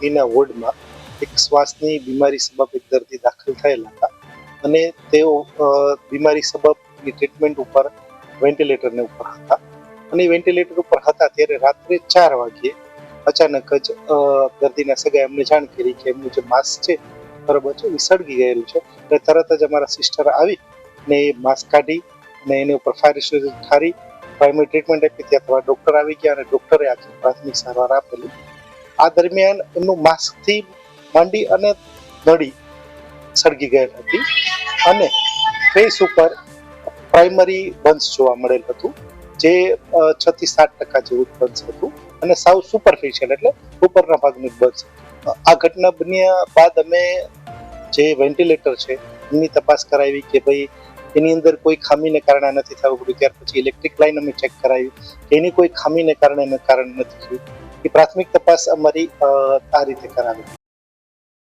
દર્દીના વોર્ડમાં એક શ્વાસની બીમારી સબબ એક દર્દી દાખલ થયેલા હતા. અને તેઓ બીમારી સબબની ટ્રીટમેન્ટ ઉપર વેન્ટિલેટરને ઉપર હતા. અને વેન્ટિલેટર ઉપર હતા ત્યારે રાત્રે ચાર વાગ્યે અચાનક જ દર્દીના સગાએ એમને જાણ કરી કે એમનું જે માસ્ક છે બરોબર છે, એ સળગી ગયેલું છે. એટલે તરત જ અમારા સિસ્ટર આવી ને એ માસ્ક કાઢી અને એની ઉપર ફાયર ઠારી પ્રાઇમરી ટ્રીટમેન્ટ આપી. ત્યાં તમારા ડૉક્ટર આવી ગયા અને ડૉક્ટરે આખી પ્રાથમિક સારવાર આપેલી. આ દરમિયાન એમનું માસ્કથી માંડી અને નળી સળગી ગયેલ હતી અને ફેસ ઉપર પ્રાઇમરી બન્સ જોવા મળેલ હતું, જે થી સાત ટકા જેવું જ બન્સ હતું અને સાવ સુપરફિશિયલ એટલે ઉપરના ભાગનું જ બન્સ આ ઘટના બન્યા બાદ અમે જે વેન્ટિલેટર છે એની તપાસ કરાવી કે ભાઈ એની અંદર કોઈ ખામીને કારણે નથી થવું પડ્યું. ત્યાર પછી ઇલેક્ટ્રિક લાઈન અમે ચેક કરાવી. એની કોઈ ખામીને કારણે કારણ નથી થયું. એ પ્રાથમિક તપાસ અમારી આ રીતે કરાવી.